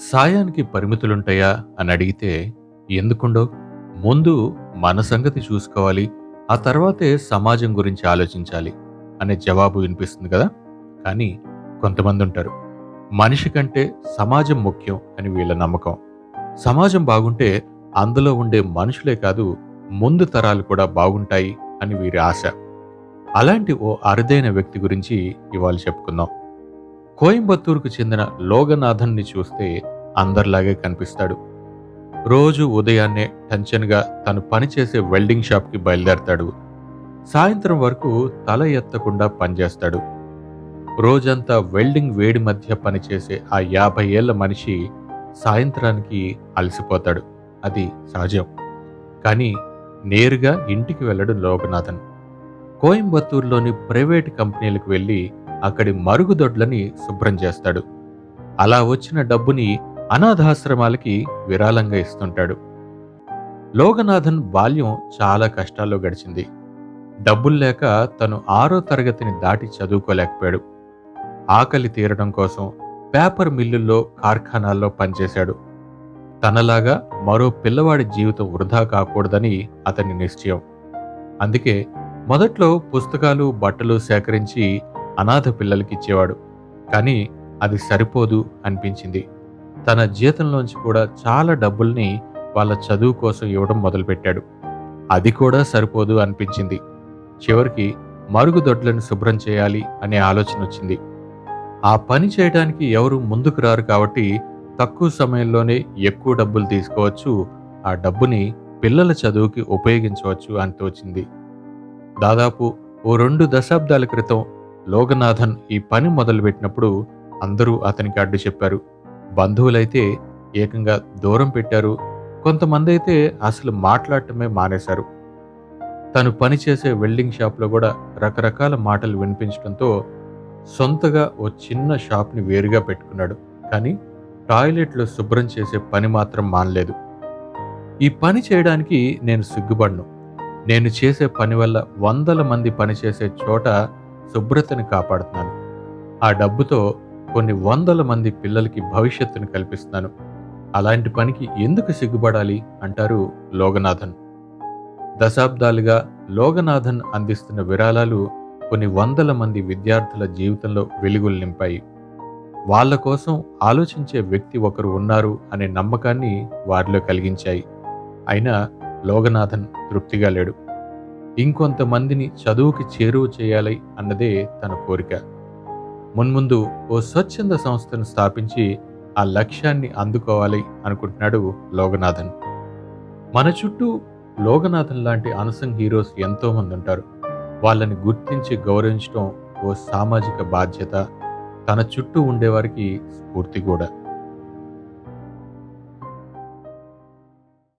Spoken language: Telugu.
సాయానికి పరిమితులుంటాయా అని అడిగితే ఎందుకుండో? ముందు మన సంగతి చూసుకోవాలి ఆ తర్వాతే సమాజం గురించి ఆలోచించాలి అనే జవాబు వినిపిస్తుంది కదా? కానీ కొంతమంది ఉంటారు మనిషి కంటే సమాజం ముఖ్యం అని వీళ్ళ నమ్మకం. సమాజం బాగుంటే అందులో ఉండే మనుషులే కాదు ముందు తరాలు కూడా బాగుంటాయి అని వీరి ఆశ. అలాంటి ఓ అరుదైన వ్యక్తి గురించి ఇవాళ చెప్పుకుందాం. కోయంబత్తూరుకు చెందిన లోగనాథన్ని చూస్తే అందరిలాగే కనిపిస్తాడు. రోజు ఉదయాన్నే టెన్షన్గా తను పనిచేసే వెల్డింగ్ షాప్కి బయలుదేరతాడు. సాయంత్రం వరకు తల ఎత్తకుండా పనిచేస్తాడు. రోజంతా వెల్డింగ్ వేడి మధ్య పనిచేసే ఆ యాభై ఏళ్ళ మనిషి సాయంత్రానికి అలసిపోతాడు. అది సహజం. కానీ నేరుగా ఇంటికి వెళ్ళడు లోకనాథన్ కోయంబత్తూరులోని ప్రైవేట్ కంపెనీలకు వెళ్ళి అక్కడి మరుగుదొడ్లని శుభ్రం చేస్తాడు. అలా వచ్చిన డబ్బుని అనాథాశ్రమాలకి విరాళంగా ఇస్తుంటాడు. లోగనాథన్ బాల్యం చాలా కష్టాల్లో గడిచింది. డబ్బులు లేక తను ఆరో తరగతిని దాటి చదువుకోలేకపోయాడు. ఆకలి తీరడం కోసం పేపర్ మిల్లుల్లో కార్ఖానాల్లో పనిచేశాడు. తనలాగా మరో పిల్లవాడి జీవితం వృధా కాకూడదని అతని నిశ్చయం. అందుకే మొదట్లో పుస్తకాలు బట్టలు సేకరించి అనాథ పిల్లలకి ఇచ్చేవాడు. కానీ అది సరిపోదు అనిపించింది. తన జీతంలోంచి కూడా చాలా డబ్బుల్ని వాళ్ళ చదువు కోసం ఇవ్వడం మొదలుపెట్టాడు. అది కూడా సరిపోదు అనిపించింది. చివరికి మరుగుదొడ్లను శుభ్రం చేయాలి అనే ఆలోచన వచ్చింది. ఆ పని చేయడానికి ఎవరు ముందుకు రారు కాబట్టి తక్కువ సమయంలోనే ఎక్కువ డబ్బులు తీసుకోవచ్చు ఆ డబ్బుని పిల్లల చదువుకి ఉపయోగించవచ్చు అని తోచింది దాదాపు ఓ రెండు దశాబ్దాల క్రితం లోగనాథన్ ఈ పని మొదలుపెట్టినప్పుడు అందరూ అతనికి అడ్డు చెప్పారు. బంధువులైతే ఏకంగా దూరం పెట్టారు. కొంతమంది అయితే అసలు మాట్లాడటమే మానేశారు. తను పనిచేసే వెల్డింగ్ షాప్లో కూడా రకరకాల మాటలు వినిపించడంతో సొంతగా ఓ చిన్న షాప్ని వేరుగా పెట్టుకున్నాడు. కానీ టాయిలెట్లు శుభ్రం చేసే పని మాత్రం మానలేదు. ఈ పని చేయడానికి నేను సిగ్గుపడను. నేను చేసే పని వల్ల వందల మంది పనిచేసే చోట శుభ్రతను కాపాడుతున్నాను. ఆ డబ్బుతో కొన్ని వందల మంది పిల్లలకి భవిష్యత్తును కల్పిస్తున్నాను. అలాంటి పనికి ఎందుకు సిగ్గుపడాలి? అంటారు లోగనాథన్. దశాబ్దాలుగా లోగనాథన్ అందిస్తున్న విరాళాలు కొన్ని వందల మంది విద్యార్థుల జీవితంలో వెలుగులు నింపాయి. వాళ్ళ కోసం ఆలోచించే వ్యక్తి ఒకరు ఉన్నారు అనే నమ్మకాన్ని వారిలో కలిగించాయి. అయినా లోగనాథన్ తృప్తిగా లేడు. ఇంకొంతమందిని చదువుకి చేరువ చేయాలి అన్నదే తన కోరిక. మున్ముందు ఓ స్వచ్ఛంద సంస్థను స్థాపించి ఆ లక్ష్యాన్ని అందుకోవాలి అనుకుంటున్నాడు లోగనాథన్. మన చుట్టూ లోగనాథన్ లాంటి అనసంగ్ హీరోస్ ఎంతోమంది ఉంటారు వాళ్ళని గుర్తించి గౌరవించడం ఓ సామాజిక బాధ్యత. తన చుట్టూ ఉండేవారికి స్ఫూర్తి కూడా.